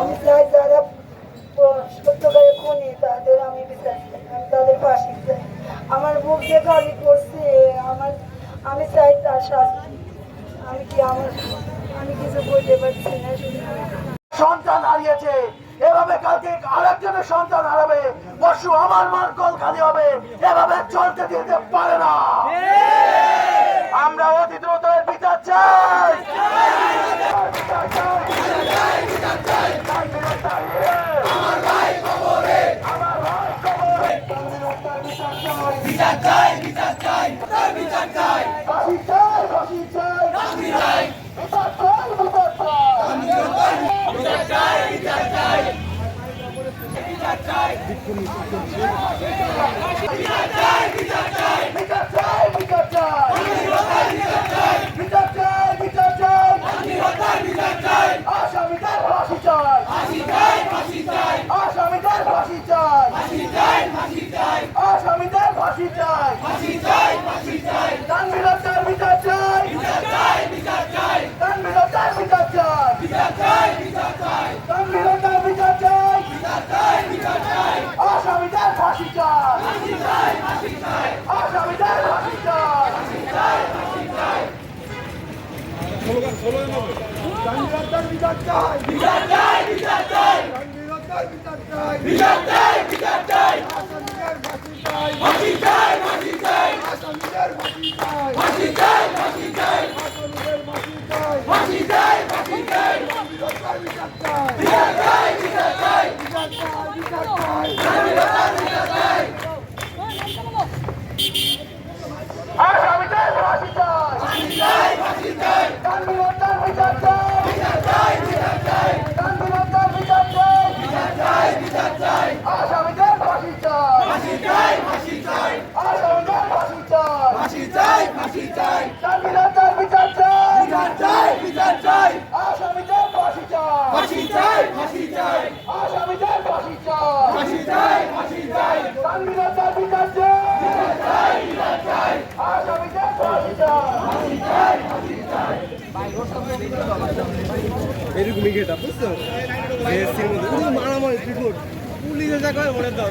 আমি চাই যারা সত্যকারে খুনি তাদের আমি বিচার আমি তাদের চাই। আমার বুক দিয়ে গালি করছে আমার আমি চাই তার শাস্তি। আমি কি আমার আমি কিছু বলতে পারছি না সন্তান হারিয়েছে। এভাবে কালকে আরেকজনের সন্তান হারাবে। পরশু আমার মার কল খালি হবে। এভাবে চলতে দিতে পারে না। আমরা অতি দ্রুত বিচার চাই। আসামিদের ফাঁসি চাই আসামিদের ফাঁসি চাই ফাঁসি চাই ফাঁসি চাই তানভীরতার বিচার চাই বিচার চাই বিচার চাই তানভীরতার বিচার চাই বিচার চাই বিচার চাই তানভীরতার বিচার চাই বিচার চাই বিচার চাই আসামিদের ফাঁসি চাই ফাঁসি চাই ফাঁসি চাই আসামিদের ফাঁসি চাই তানভীরতার বিচার চাই বিচার চাই বিচার চাই তানভীরতার বিচার চাই বিচার চাই বিচার চাই আসামিদের ফাঁসি চাই ফাঁসি চাই ফাঁসি চাই আসামিদের ফাঁসি চাই ফাঁসি চাই ফাঁসি চাই আসামিদের ফাঁসি চাই ফাঁসি চাই ফাঁসি চাই তানভীরতার বিচার চাই বিচার চাই বিচার চাই বিচার চাই বিচার চাই স্বাধীনতার বিচার চাই আসামিদের ফাঁসি চাই ফাঁসি চাই ফাঁসি চাই তানভীরতার বিচার চাই বিচার চাই বিচার চাই তানভীরতার বিচার চাই বিচার চাই বিচার চাই আসামিদের ফাঁসি চাই ফাঁসি চাই ফাঁসি চাই আসামিদের ফাঁসি চাই ফাঁসি চাই ফাঁসি চাই। তানভীরতার বিচার চাই। বিচার চাই বিচার চাই। আসামিদের ফাঁসি চাই। ফাঁসি চাই ফাঁসি চাই। আসামিদের ফাঁসি চাই। ফাঁসি চাই ফাঁসি চাই। তানভীরতার বিচার চাই। বিচার চাই বিচার চাই। আসামিদের ফাঁসি চাই। ফাঁসি চাই ফাঁসি চাই। এরকমই গেটা বুঝছ এসির মধ্যে পুরো মারামারি রিপোর্ট পুলিশে যা করে মনে দাও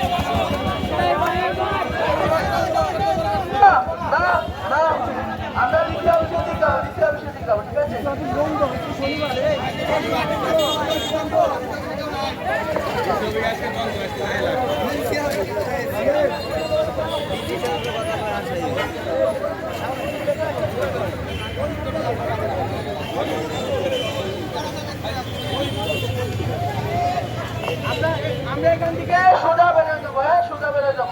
না না না আমরা দ্বিতীয় অংশে দিকাম দ্বিতীয় অংশে দিকাম ঠিক আছে আমরা এখান থেকে সোজা বেরোয় যাব হ্যাঁ? সোজা বেরোয় যাব।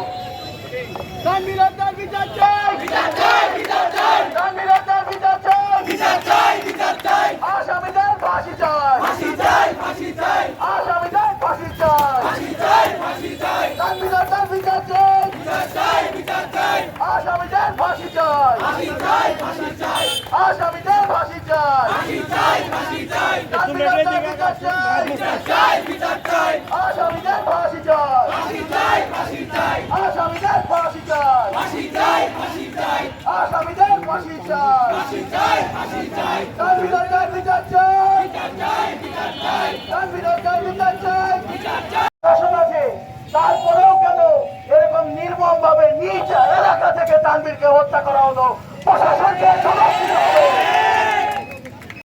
তানভীরতার বিচার চাই বিচার চাই বিচার চাই তানভীরতার বিচার চাই বিচার চাই বিচার চাই আসামিদের ফাঁসি চাই ফাঁসি চাই ফাঁসি চাই আসামিদের ফাঁসি চাই ফাঁসি চাই ফাঁসি চাই তানভীরতার বিচার চাই বিচার চাই বিচার চাই আসামিদের ফাঁসি চাই ফাঁসি চাই ফাঁসি চাই আসামিদের ফাঁসি চাই ফাঁসি চাই ফাঁসি চাই চাই বিচার চাই বিচার চাই তানবীরকে হত্যা করা হলো। প্রশাসনকে